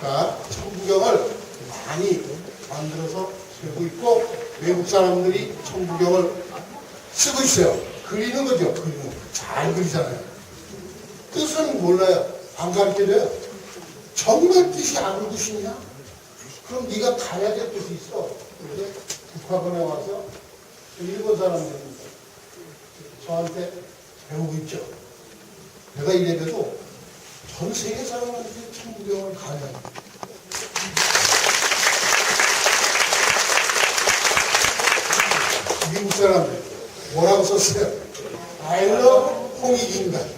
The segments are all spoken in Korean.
가 천부경을 많이 만들어서 쓰고 있고 외국 사람들이 천부경을 쓰고 있어요. 그리는 거죠. 그리는 거. 잘 그리잖아요. 뜻은 몰라요. 안 가르쳐줘요. 정말 뜻이 아무 뜻이냐? 그럼 네가 가야 될 뜻이 있어. 근데 북학원에 와서 일본 사람들이 저한테 배우고 있죠. 내가 이래봬도 전 세계 사람한테 천부경을 강의합니다. 미국 사람들 뭐라고 썼어요? I love 홍익인간.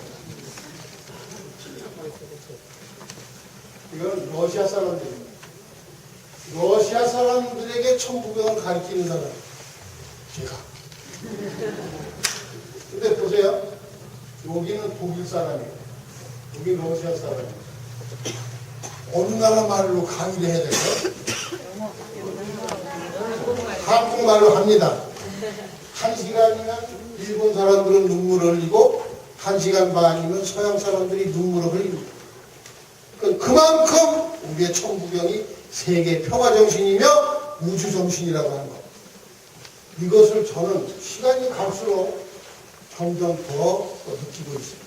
이건 러시아 사람들입니다. 러시아 사람들에게 천부경을 가르치는 사람. 제가. 근데 보세요. 여기는 독일 사람이에요. 여기 러시아 사람이에요. 어느 나라 말로 강의를 해야 될까요? 한국말로 합니다. 한 시간이면 일본 사람들은 눈물을 흘리고 한 시간 반이면 서양 사람들이 눈물을 흘립니다. 그- 그만큼 우리의 천부경이 세계 평화 정신이며 우주 정신이라고 하는 것. 이것을 저는 시간이 갈수록 점점 더 느끼고 있습니다.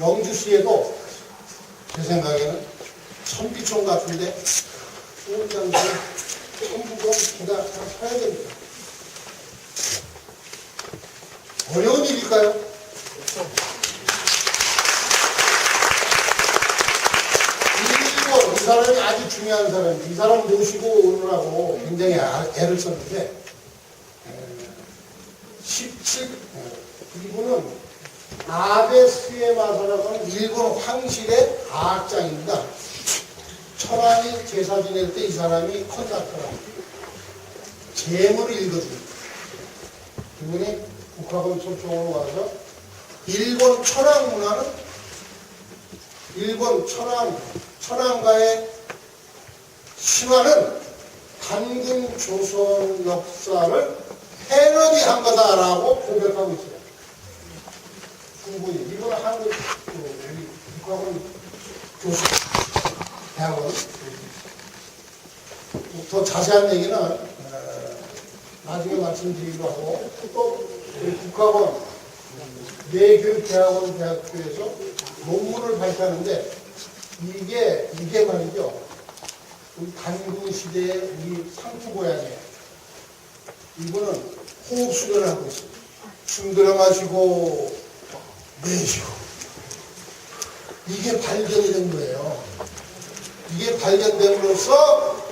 영주시에도 제 생각에는 천비촌 같은데 수원장도 천부경 기가 쳐야 됩니다. 어려운 일일까요? 이 사람이 아주 중요한 사람이에요. 이 사람 모시고 오느라고 굉장히 아- 애를 썼는데 17 이분은 아베 스에마사라고 하는 일본 황실의 과학장입니다. 천황이 제사 지낼 때 이 사람이 컨닥터라 재물을 읽어줍니다. 이분이 국학원 초청으로 와서 일본 천황 문화는 일본 천황 천황가의 신화는 단군 조선 역사를 패러디한 거다라고 고백하고 있어요. 충분히 이거는 한국 그 우리 국학원 교수 대학원 더 자세한 얘기는 어, 나중에 말씀드리기로 하고 또 우리 국학원 내교육대학원 대학교에서 논문을 발표하는데 이게 이게 말이죠. 우리 단군 시대의 우리 상투 고양이에요. 이거는 호흡 수련을 하고 있습니다. 숨 들어 마시고 내쉬고 이게 발견이 된 거예요. 이게 발견됨으로써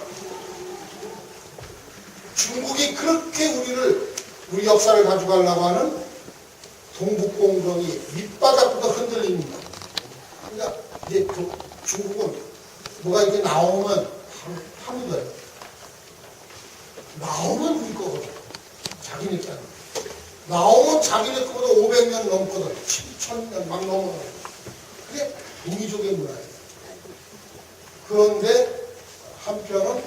중국이 그렇게 우리를 우리 역사를 가져가려고 하는 동북공정이 밑바닥부터 흔들립니다. 그러니까 이제 그 중국은 뭐가 이렇게 나오면 파묻어요. 나오면 우리 거거든. 자기네 거. 나오면 자기네 거보다 500년 넘거든. 7천년 막 넘어가요. 그게 우리족의 문화예요. 그런데 한편은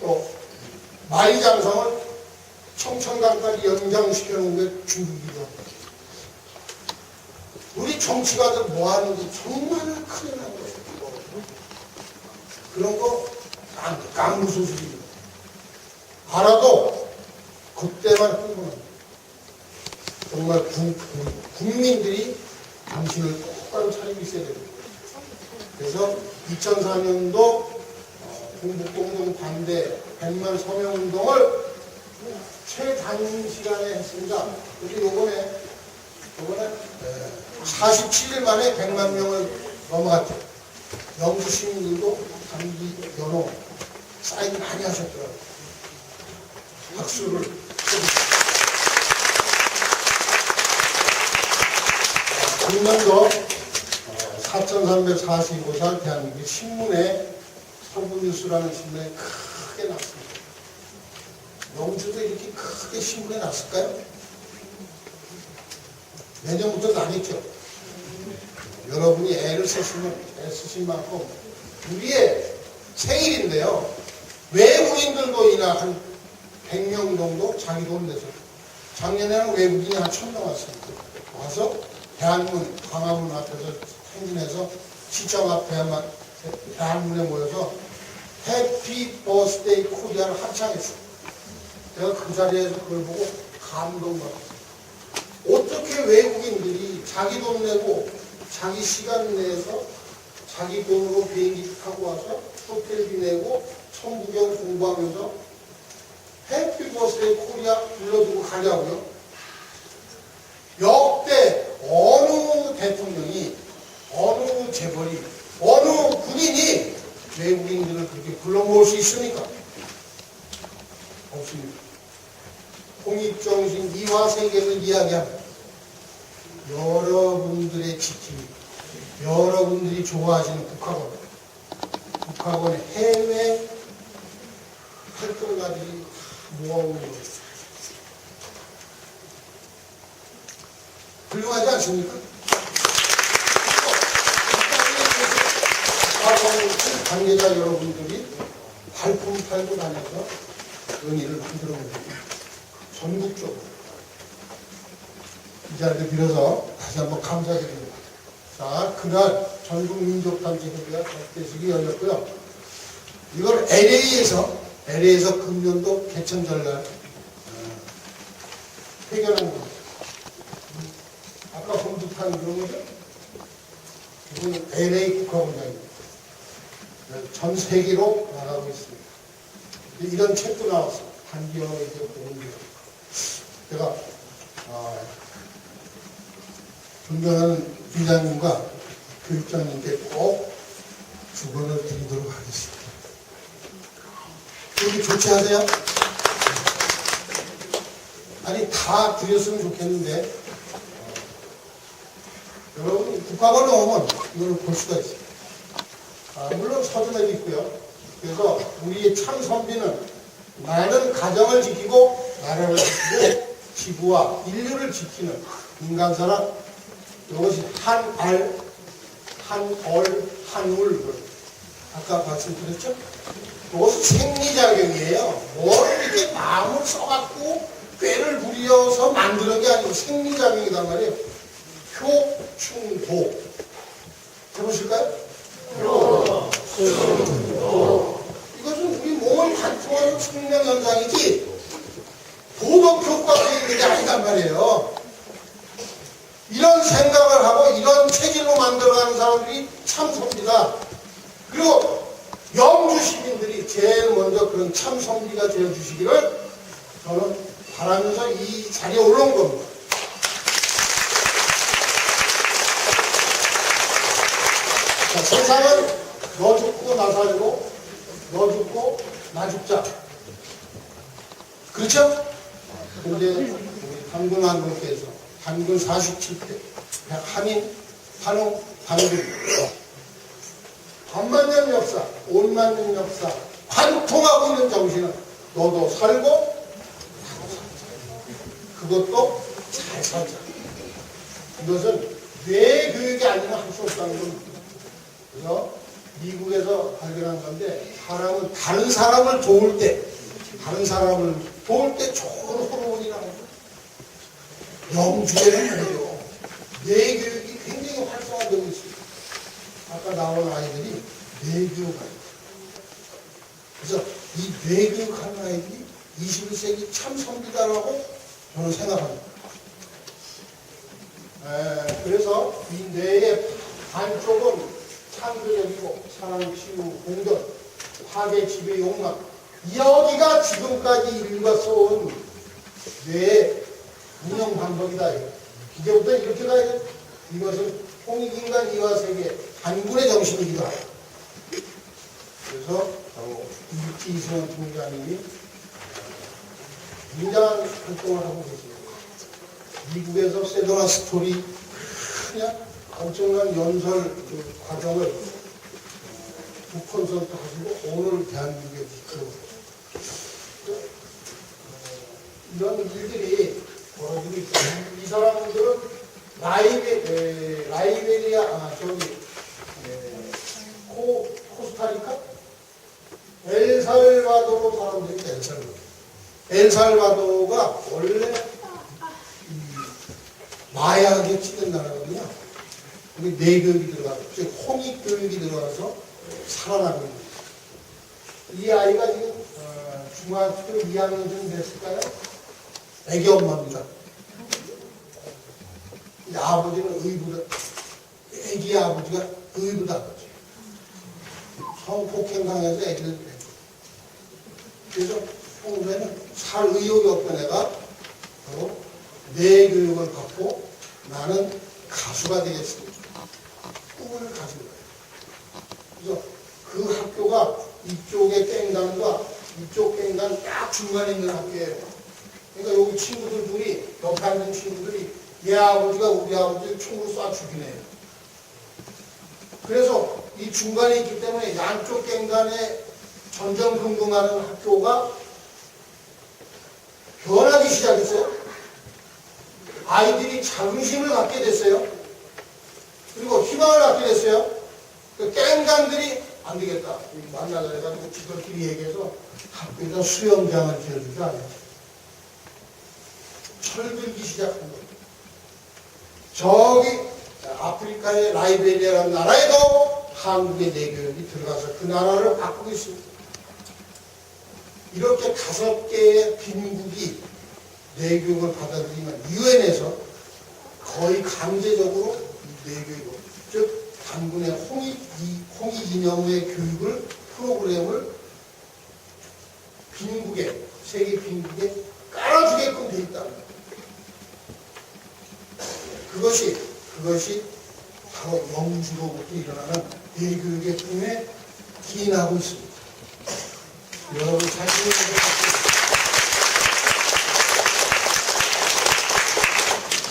또 마이장성을 청천강까지 연장시켜 놓은 게 중국이죠. 우리 정치가들 뭐 하는지 정말 큰일 난 거예요. 그런 거 깡- 깡무소술입니다. 알아도 그때만 흥분합니다. 정말 국, 국민들이 당신을 똑바로 차리고 있어야 됩니다. 그래서 2004년도 공북공동 반대 100만 서명 운동을 최단시간에 했습니다. 그리고 요번에, 요번에 47일 만에 100만 명을 넘어갔죠. 영주 시민들도 단기 연호 사인 많이 하셨더라고요. 박수를 작년도 4,345살 대한민국 신문에 서부뉴스라는 신문에 크게 났습니다. 영주도 이렇게 크게 신문에 났을까요? 내년부터 나겠죠. 여러분이 애를 쓰시면 애 쓰신 만큼 우리의 생일인데요. 외국인들도 이나 한 100명 정도 자기 돈 내서 작년에는 외국인이 한 1000명 왔습니다. 와서 대한문 광화문 앞에서 행진해서 시청 앞에만 대한민국에 모여서 해피 버스데이 코리아를 합창했어요. 내가 그 자리에서 그걸 보고 감동받았어요. 어떻게 외국인들이 자기 돈 내고 자기 시간 내서 자기 돈으로 비행기 타고 와서 호텔비 내고 천부경 공부하면서 해피 버스데이 코리아 불러주고 가냐고요? 역대 어느 대통령이 어느 재벌이 어느 군인이 외국인들을 그렇게 불러 모을 수 있습니까? 없습니다. 통일정신 이화세계에서 이야기합니다. 여러분들의 지킴이, 여러분들이 좋아하시는 북학원, 북학원의 해외 활동가들이 모아오는 거예요. 훌륭하지 않습니까? 북학원 관계자 여러분들이 발품 팔고 다녀서 은희를 만들어 옵니다 전국적으로. 이 자리를 빌어서 다시 한번 감사드립니다. 자, 그날 전국민족단체회의가 개최식이 열렸고요. 이걸 LA에서, LA에서 금년도 개천절날 어, 해결한 겁니다. 아까 본 듯한 그런 거죠? 이분은 LA 국가원장입니다. 전 세계로 나가고 있습니다. 이런 책도 나왔어요. 이제 공개. 제가 아, 존경하는 위장님과 교육장님께 꼭 주문을 드리도록 하겠습니다. 여기 조치하세요? 아니 다 드렸으면 좋겠는데 어, 여러분 국가관에 오면 이걸 볼 수가 있어요. 아, 물론 서준에도 있고요. 그래서 우리의 참 선비는 나는 가정을 지키고 나라를 지키고 지구와 인류를 지키는 인간 사랑 이것이 한알, 한얼, 한울 아까 말씀드렸죠? 이것은 생리작용이에요. 뭘 이렇게 마음을 써갖고 꾀를 부려서 만드는 게 아니고 생리작용이단 말이에요. 효, 충, 도. 해보실까요? 이것은 우리 몸을 관통하는 생명 현상이지 도덕 효과가 있는 게 아니단 말이에요. 이런 생각을 하고 이런 체질로 만들어가는 사람들이 참 선비다. 그리고 영주 시민들이 제일 먼저 그런 참 선비가 되어주시기를 저는 바라면서 이 자리에 올라온 겁니다. 자, 세상은 너 죽고 나 살고 너 죽고 나 죽자. 그렇죠? 근데 우리 단군 한국께서 단군 47대 한인 한옥 단군 반만년 역사, 온만년 역사 관통하고 있는 정신은 너도 살고. 그것도 잘 살자. 이것은 뇌 교육이 아니면 할수 없다는 겁니다. 그래서 미국에서 발견한 건데 사람은 다른 사람을 도울 때 다른 사람을 도울 때 좋은 호르몬이 나옵니다. 영주에는 말이죠. 뇌 교육이 굉장히 활성화되고 있습니다. 아까 나온 아이들이 뇌 교육을 그래서 이 뇌 교육하는 아이들이 21세기 참 선비다라고 저는 생각합니다. 에, 그래서 이 뇌의 반쪽은 창조적이고 사랑, 치유, 공덕, 파괴, 지배, 욕망 여기가 지금까지 인류가 써온 뇌의 운영 방법이다. 이제부터 이렇게 가야 돼. 이것은 홍익인간 이화 세계 단군의 정신이기도 하다. 그래서 바로 이승원 총장님이 굉장한 활동을 하고 계십니다. 미국에서 세도나 스토리 그냥 엄청난 연설 그 과정을 두 콘서트 하시고 오늘 대한민국에 들어오고 이런 일들이 벌어지고 있어요. 이 사람들은 라이베, 에, 라이베리아, 아, 저기, 에, 코, 코스타리카? 엘살바도로 사람들이 엘살바도. 엘살바도가 원래 이 마약에 치는 나라거 우리 내교육이 들어가서, 즉 홍익 교육이 들어가서 살아나고 있는 거예요. 이 아이가 지금 어, 중학교 2학년 쯤 됐을까요? 애기 엄마입니다. 이 아버지는 의부다. 애기 아버지가 의부다. 성폭행 당해서 애기를 데리고. 그래서 평소에는 살 의욕이 없던 애가 바로 내 교육을 받고 나는 가수가 되겠습니다. 꿈을 가진 거예요. 그래서 그 학교가 이쪽의 깽단과 이쪽 깽단 딱 중간에 있는 학교예요. 그러니까 여기 친구들 둘이 옆에 앉은 친구들이 얘 아버지가 우리 아버지를 총으로 쏴 죽이네요. 그래서 이 중간에 있기 때문에 양쪽 갱단에 전전긍긍하는 학교가 변하기 시작했어요. 아이들이 자긍심을 갖게 됐어요. 그리고 희망을 갖게 됐어요. 그 깽단들이 안 되겠다. 만나자 해가지고 지들끼리 얘기해서 학교에다 수영장을 지어주자. 철들기 시작한 거예요. 저기 아프리카의 라이베리아라는 나라에도 한국의 내교육이 들어가서 그 나라를 바꾸고 있습니다. 이렇게 다섯 개의 빈국이 내교육을 받아들이면 유엔에서 거의 강제적으로 이 내교육을 즉 단군의 홍익 이 홍익 이념의 교육을 프로그램을 빈국에 세계 빈국에 깔아주게끔 돼 있다. 그것이 그것이 바로 영주로부터 일어나는 대교육의 꿈에 기인하고 있습니다. 여러분 자신의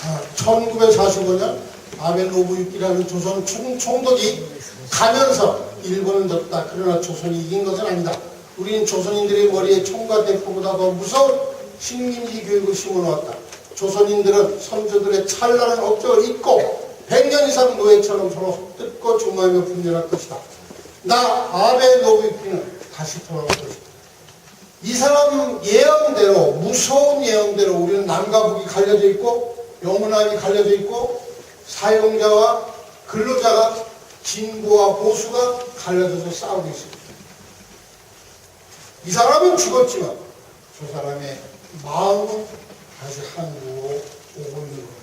아, 1945년 아베 노부유키라는 조선 총, 총독이 가면서 일본은 졌다. 그러나 조선이 이긴 것은 아니다. 우리는 조선인들의 머리에 총과 대포보다 더 무서운 식민지 교육을 심어놓았다. 조선인들은 선조들의 찬란한 업적을 잊고 100년 이상 노예처럼 서로 뜯고 중마하며 분열할 것이다. 나 아베 노부유키는 다시 돌아올 것이다. 이 사람 예언대로 무서운 예언대로 우리는 남과 북이 갈려져 있고 영원함이 갈려져 있고 사용자와 근로자가 진보와 보수가 갈려져서 싸우고 있습니다. 이 사람은 죽었지만 저 사람의 마음은 다시 한국으로 오고 있는 겁니다.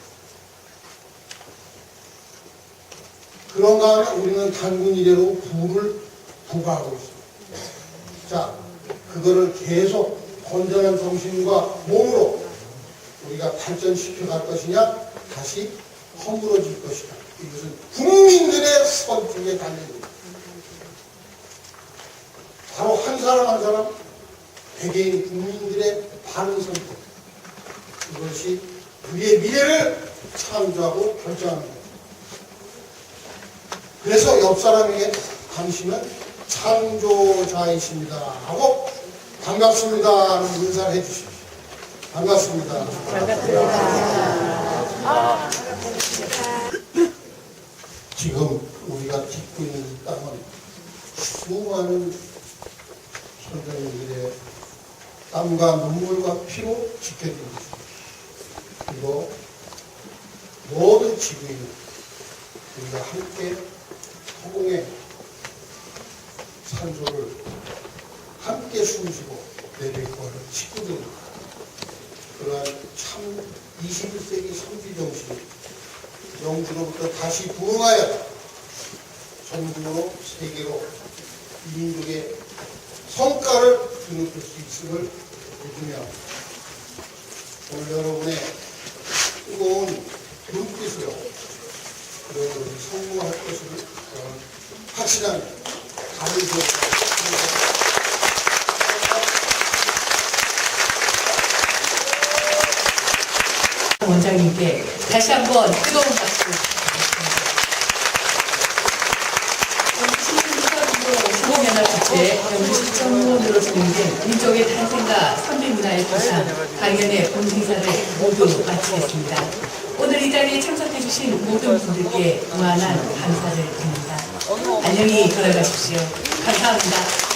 그런 가운데 우리는 단군 이래로 부를 부과하고 있습니다. 자, 그거를 계속 건전한 정신과 몸으로 우리가 발전시켜 갈 것이냐, 다시 허물어질 것이냐. 이것은 국민들의 선택에 달려있습니다. 바로 한 사람 한 사람, 개개인 국민들의 바른 선택. 그것이 우리의 미래를 창조하고 결정하는 겁니다. 그래서 옆 사람에게 당신은 창조자이십니다. 하고 반갑습니다. 하는 인사를 해주십시오. 반갑습니다. 지금 우리가 딛고 있는 이 땅은 수많은 선생님들의 땀과 눈물과 피로 지켜지고 있습니다. 그리고 모든 지구인 우리가 함께 허공의 산소를 함께 숨쉬고 내뱉고 하는 식구들 그러한 참 21세기 선비 정신 영주로부터 다시 부흥하여 전국으로 세계로 민족의 성과를 드높일 수 있음을 믿으며 오늘 여러분의 뜨거운 눈빛으로 여러분이 성공할 것을 확실한 감을 주었습니다. 원장님께 다시 한번 뜨거운 박수 부탁드립니다. 영시 15년을 주최 영시 정문으로 진행된 민족의 탄생과 선비 문화의 부상 강연의 본 행사를 모두 마치겠습니다. 오늘 이 자리에 참석해주신 모든 분들께 무한한 감사를 드립니다. 안녕히 돌아가십시오. 감사합니다.